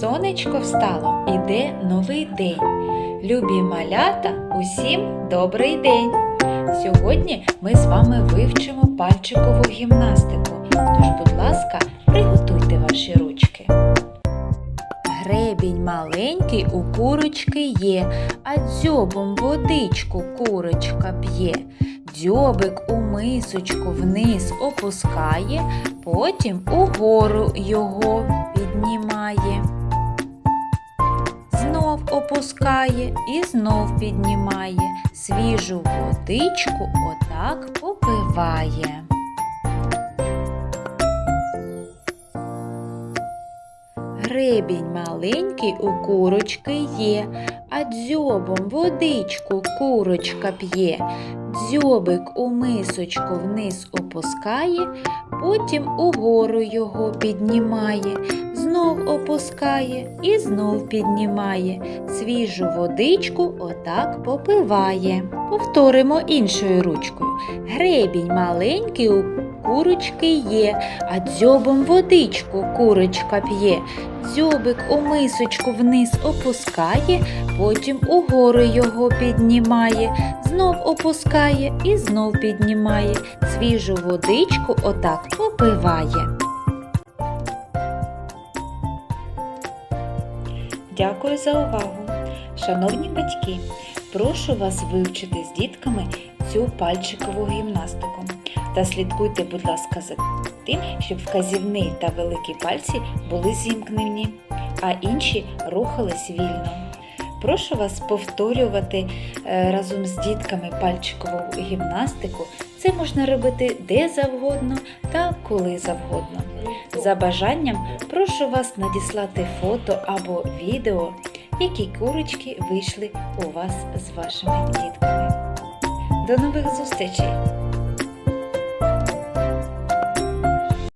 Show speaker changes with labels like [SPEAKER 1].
[SPEAKER 1] Сонечко встало, іде новий день. Любі малята, усім добрий день! Сьогодні ми з вами вивчимо пальчикову гімнастику. Тож, будь ласка, приготуйте ваші ручки. Гребінь маленький у курочки є, а дзьобом водичку курочка п'є. Дзьобик у мисочку вниз опускає, потім угору його піднімає. Опускає і знов піднімає, свіжу водичку отак попиває. Гребінь маленький у курочки є, а дзьобом водичку курочка п'є. Дзьобик у мисочку вниз опускає, потім угору його піднімає, знов опускає і знов піднімає, свіжу водичку отак попиває. Повторимо іншою ручкою. Гребінь маленький у курочки є, а дзьобом водичку курочка п'є. Дзьобик у мисочку вниз опускає, потім угору його піднімає, знов опускає і знов піднімає, свіжу водичку отак попиває. Дякую за увагу. Шановні батьки, прошу вас вивчити з дітками цю пальчикову гімнастику. Та слідкуйте, будь ласка, за тим, щоб вказівний та великі пальці були зімкнені, а інші рухались вільно. Прошу вас повторювати е, разом з дітками пальчикову гімнастику. Це можна робити де завгодно та коли завгодно. За бажанням прошу вас надіслати фото або відео, які курочки вийшли у вас з вашими дітками. До нових зустрічей!